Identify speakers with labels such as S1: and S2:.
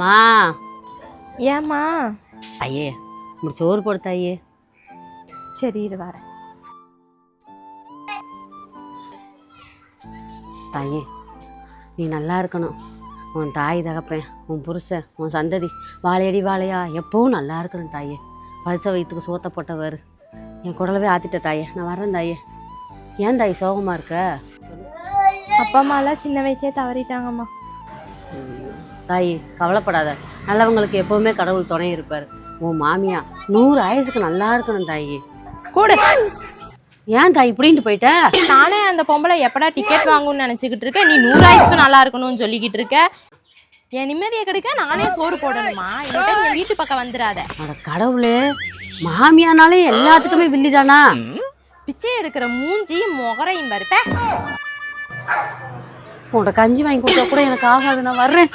S1: மா.
S2: ஏம்மா?
S1: ஐயே இப்படி சோறு போடு தாயே
S2: சரி இரு வரேன்.
S1: தாயே நீ நல்லா இருக்கணும். உன் தாய் தகப்பேன் உன் புருஷன் உன் சந்ததி வாழையடி வாழையா எப்பவும் நல்லா இருக்கணும் தாயே. பரிச வயிற்றுக்கு சோத்த போட்டவர். என் குடலவே ஆத்திட்ட தாயே. நான் வரேன் தாயே. ஏன் தாய் சோகமாக இருக்க?
S2: அப்பா அம்மாலாம் சின்ன வயசே தவறிட்டாங்கம்மா.
S1: தாய் கவலைப்படாத. நல்லவங்களுக்கு எப்பவுமே கடவுள் துணை இருப்பார். உன் மாமியா நூறு ஆயுசுக்கு நல்லா இருக்கணும் தாயி.
S2: கூடு.
S1: ஏன் தாய் இப்படின்ட்டு போயிட்ட?
S2: நானே அந்த பொம்பளை எப்படா டிக்கெட் வாங்கும்னு நினச்சிக்கிட்டு இருக்கேன். நீ நூறாயிரத்துக்கு நல்லா இருக்கணும்னு சொல்லிக்கிட்டு இருக்க. என் நிம்மதியை கிடைக்க நானே சோறு போடணுமா? என் வீட்டு பக்கம் வந்துடாத.
S1: அட கடவுளே மாமியானாலே எல்லாத்துக்குமே வில்லிதானா?
S2: பிச்சை எடுக்கிற மூஞ்சி முகரையும் பருப்ப
S1: உன்கிட்ட கஞ்சி வாங்கி கொடுத்தா கூட எனக்கு ஆகாது. நான் வர்றேன்.